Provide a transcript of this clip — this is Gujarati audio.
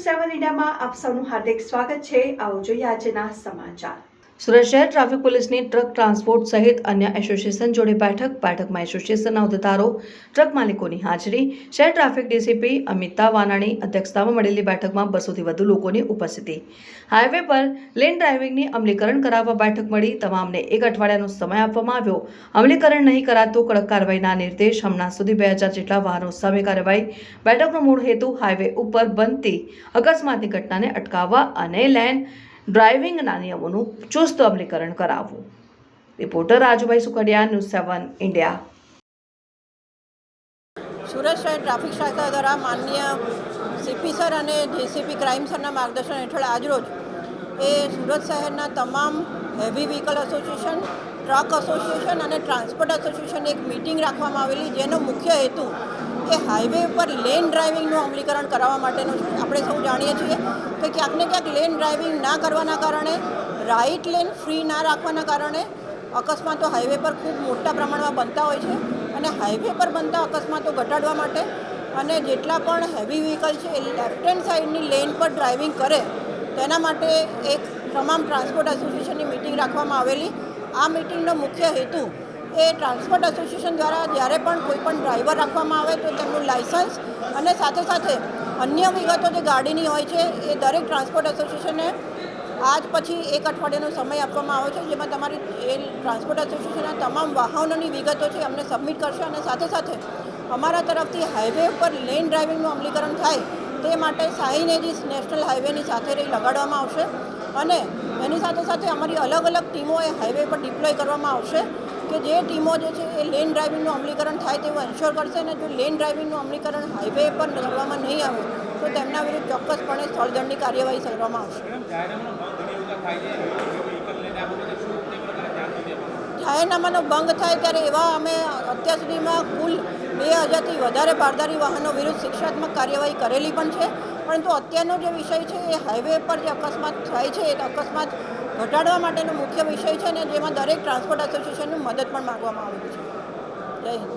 ન્યૂઝ સેવન ઇન્ડિયામાં આપ સૌનું હાર્દિક સ્વાગત છે. આવો જોઈએ આજના સમાચાર. સુરત શહેર ટ્રાફિક પોલીસની ટ્રક ટ્રાન્સપોર્ટ સહિત અન્ય એસોસિએશન જોડે બેઠક. બેઠકમાં એસોસિએશનના હોદ્દેદારો ટ્રક માલિકોની હાજરી. શહેર ટ્રાફિક ડીસીપી અમિતા વાનાણી અધ્યક્ષતામાં મળેલી બેઠકમાં બસોથી વધુ લોકોની ઉપસ્થિતિ. હાઈવે પર લેન ડ્રાઇવિંગની અમલીકરણ કરાવવા બેઠક મળી. તમામને એક અઠવાડિયાનો સમય આપવામાં આવ્યો. અમલીકરણ નહીં કરાતું કડક કાર્યવાહીના નિર્દેશ હમણાં સુધી બે હજાર જેટલા વાહનો સામે કાર્યવાહી. બેઠકનો મૂળ હેતુ હાઈવે ઉપર બનતી અકસ્માતની ઘટનાને અટકાવવા અને લેન ડ્રાઇવિંગના નિયમોનું ચુસ્ત અમલીકરણ કરાવવું. Reporter Rajubhai Sukhadiya, news seven, India. Surat શહેર ટ્રાફિક શાખા દ્વારા માન્ય સીપી સર અને જેસીપી ક્રાઇમ સરના માર્ગદર્શન હેઠળ આજરોજ એ સુરત શહેરના તમામ heavy vehicle association, truck association અને ટ્રાન્સપોર્ટ એસોસિએશન એક મિટિંગ રાખવામાં આવેલી, જેનો મુખ્ય હેતુ એ હાઈવે ઉપર લેન ડ્રાઇવિંગનું અમલીકરણ કરાવવા માટેનું આપણે સૌ જાણીએ છીએ કે ક્યાંક ને ક્યાંક લેન ડ્રાઇવિંગ ના કરવાના કારણે રાઇટ લેન ફ્રી ના રાખવાના કારણે અકસ્માતો હાઈવે પર ખૂબ મોટા પ્રમાણમાં બનતા હોય છે અને હાઈવે પર બનતા અકસ્માતો ઘટાડવા માટે અને જેટલા પણ હેવી વ્હીકલ છે એ લેફ્ટ હેન્ડ સાઈડની લેન પર ડ્રાઇવિંગ કરે, તેના માટે એક તમામ ટ્રાન્સપોર્ટ એસોસિએશનની મિટિંગ રાખવામાં આવેલી. આ મિટિંગનો મુખ્ય હેતુ એ ટ્રાન્સપોર્ટ એસોસિએશન દ્વારા જ્યારે પણ કોઈ પણ ડ્રાઈવર રાખવામાં આવે તો તેમનું લાઇસન્સ અને સાથે સાથે અન્ય વિગતો જે ગાડીની હોય છે, એ દરેક ટ્રાન્સપોર્ટ એસોસિએશને આજ પછી એક અઠવાડિયાનો સમય આપવામાં આવ્યો છે, જેમાં તમારી એ ટ્રાન્સપોર્ટ એસોસિએશનના તમામ વાહનોની વિગતો છે અમને સબમિટ કરશે અને સાથે સાથે અમારા તરફથી હાઈવે ઉપર લેન ડ્રાઇવિંગનું અમલીકરણ થાય તે માટે સાઇનેજીસ નેશનલ હાઈવેની સાથે રહી લગાડવામાં આવશે અને એની સાથે સાથે અમારી અલગ અલગ ટીમો એ હાઈવે પર ડિપ્લોય કરવામાં આવશે. કે જે ટીમો જે છે એ લેન ડ્રાઇવિંગનું અમલીકરણ થાય તેવું એન્શ્યોર કરશે અને જો લેન ડ્રાઇવિંગનું અમલીકરણ હાઈવે પર કરવામાં નહીં આવે તો તેમના વિરુદ્ધ ચોક્કસપણે સ્થળદંડની કાર્યવાહી કરવામાં આવશે. જાહેરનામાનો ભંગ થાય ત્યારે એવા અમે અત્યાર સુધીમાં કુલ બે હજારથી વધારે બારદારી વાહનો વિરુદ્ધ શિક્ષાત્મક કાર્યવાહી કરેલી પણ છે. પરંતુ અત્યારનો જે વિષય છે એ હાઈવે પર જે અકસ્માત થાય છે, એ અકસ્માત ઘટાડવા માટેનો મુખ્ય વિષય છે ને જેમાં દરેક ટ્રાન્સપોર્ટ એસોસિએશનની મદદ પણ માગવામાં આવેલી છે. જય હિન્દ.